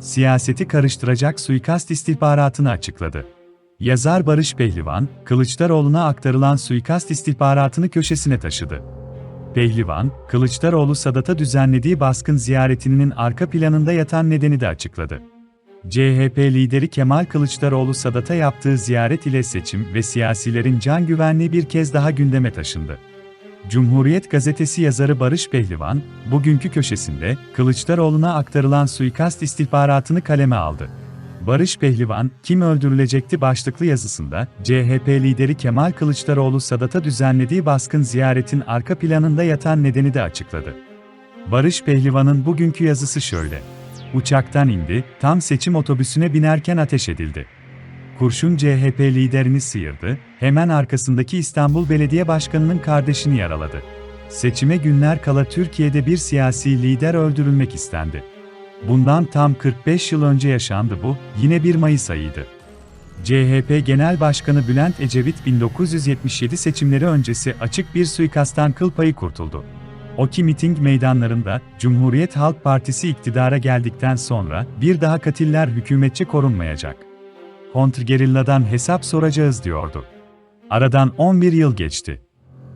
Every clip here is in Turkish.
siyaseti karıştıracak suikast istihbaratını açıkladı. Yazar Barış Pehlivan, Kılıçdaroğlu'na aktarılan suikast istihbaratını köşesine taşıdı. Pehlivan, Kılıçdaroğlu Sadat'a düzenlediği baskın ziyaretinin arka planında yatan nedeni de açıkladı. CHP lideri Kemal Kılıçdaroğlu Sadat'a yaptığı ziyaret ile seçim ve siyasilerin can güvenliği bir kez daha gündeme taşındı. Cumhuriyet gazetesi yazarı Barış Pehlivan, bugünkü köşesinde Kılıçdaroğlu'na aktarılan suikast istihbaratını kaleme aldı. Barış Pehlivan, kim öldürülecekti başlıklı yazısında, CHP lideri Kemal Kılıçdaroğlu Sadat'a düzenlediği baskın ziyaretin arka planında yatan nedeni de açıkladı. Barış Pehlivan'ın bugünkü yazısı şöyle. Uçaktan indi, tam seçim otobüsüne binerken ateş edildi. Kurşun CHP liderini sıyırdı, hemen arkasındaki İstanbul Belediye Başkanı'nın kardeşini yaraladı. Seçime günler kala Türkiye'de bir siyasi lider öldürülmek istendi. Bundan tam 45 yıl önce yaşandı bu, yine 1 Mayıs ayıydı. CHP Genel Başkanı Bülent Ecevit 1977 seçimleri öncesi açık bir suikasttan kıl payı kurtuldu. O ki miting meydanlarında, Cumhuriyet Halk Partisi iktidara geldikten sonra bir daha katiller hükümetçi korunmayacak. Kontrgerilladan hesap soracağız diyordu. Aradan 11 yıl geçti.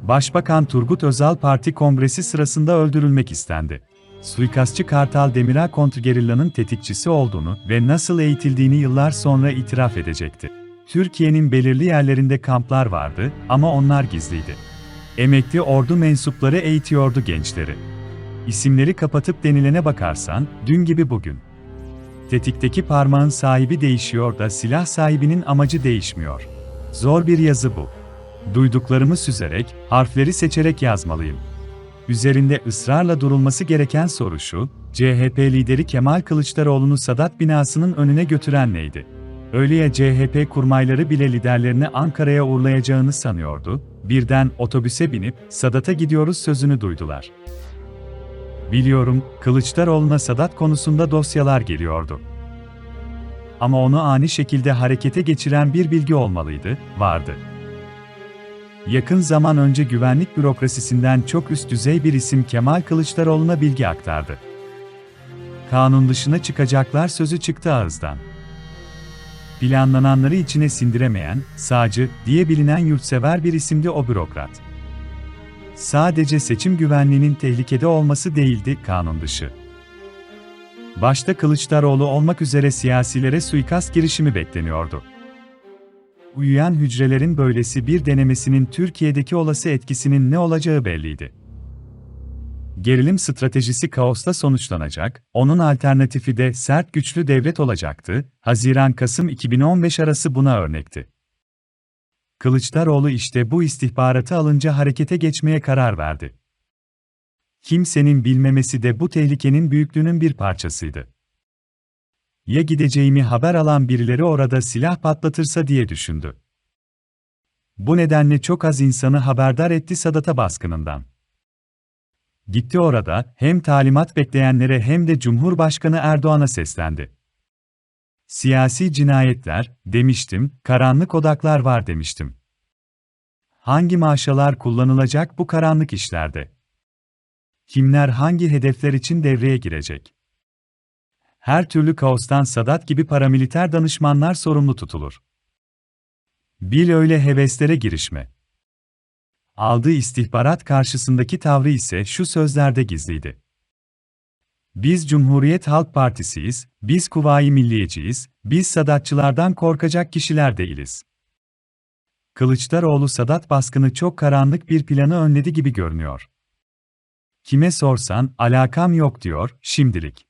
Başbakan Turgut Özal Parti Kongresi sırasında öldürülmek istendi. Suikastçı Kartal Demirel kontrgerillanın tetikçisi olduğunu ve nasıl eğitildiğini yıllar sonra itiraf edecekti. Türkiye'nin belirli yerlerinde kamplar vardı ama onlar gizliydi. Emekli ordu mensupları eğitiyordu gençleri. İsimleri kapatıp denilene bakarsan, dün gibi bugün. Tetikteki parmağın sahibi değişiyor da silah sahibinin amacı değişmiyor. Zor bir yazı bu. Duyduklarımı süzerek, harfleri seçerek yazmalıyım. Üzerinde ısrarla durulması gereken soru şu, CHP lideri Kemal Kılıçdaroğlu'nu Sadat binasının önüne götüren neydi? Öyle ya CHP kurmayları bile liderlerini Ankara'ya uğurlayacağını sanıyordu, birden otobüse binip Sadat'a gidiyoruz sözünü duydular. Biliyorum, Kılıçdaroğlu'na Sadat konusunda dosyalar geliyordu. Ama onu ani şekilde harekete geçiren bir bilgi olmalıydı, vardı. Yakın zaman önce güvenlik bürokrasisinden çok üst düzey bir isim Kemal Kılıçdaroğlu'na bilgi aktardı. Kanun dışına çıkacaklar sözü çıktı ağızdan. Planlananları içine sindiremeyen, sağcı diye bilinen yurtsever bir isimdi o bürokrat. Sadece seçim güvenliğinin tehlikede olması değildi kanun dışı. Başta Kılıçdaroğlu olmak üzere siyasilere suikast girişimi bekleniyordu. Uyuyan hücrelerin böylesi bir denemesinin Türkiye'deki olası etkisinin ne olacağı belliydi. Gerilim stratejisi kaosta sonuçlanacak, onun alternatifi de sert güçlü devlet olacaktı, Haziran-Kasım 2015 arası buna örnekti. Kılıçdaroğlu işte bu istihbaratı alınca harekete geçmeye karar verdi. Kimsenin bilmemesi de bu tehlikenin büyüklüğünün bir parçasıydı. Ya gideceğimi haber alan birileri orada silah patlatırsa diye düşündü. Bu nedenle çok az insanı haberdar etti Sadat'a baskınından. Gitti orada, hem talimat bekleyenlere hem de Cumhurbaşkanı Erdoğan'a seslendi. Siyasi cinayetler, demiştim, karanlık odaklar var demiştim. Hangi maşalar kullanılacak bu karanlık işlerde? Kimler hangi hedefler için devreye girecek? Her türlü kaostan Sadat gibi paramiliter danışmanlar sorumlu tutulur. Bil öyle heveslere girişme. Aldığı istihbarat karşısındaki tavrı ise şu sözlerde gizliydi. Biz Cumhuriyet Halk Partisiyiz, biz Kuvayi Milliyeciyiz, biz Sadatçılardan korkacak kişiler değiliz. Kılıçdaroğlu Sadat baskını çok karanlık bir planı önledi gibi görünüyor. Kime sorsan, alakam yok diyor, şimdilik.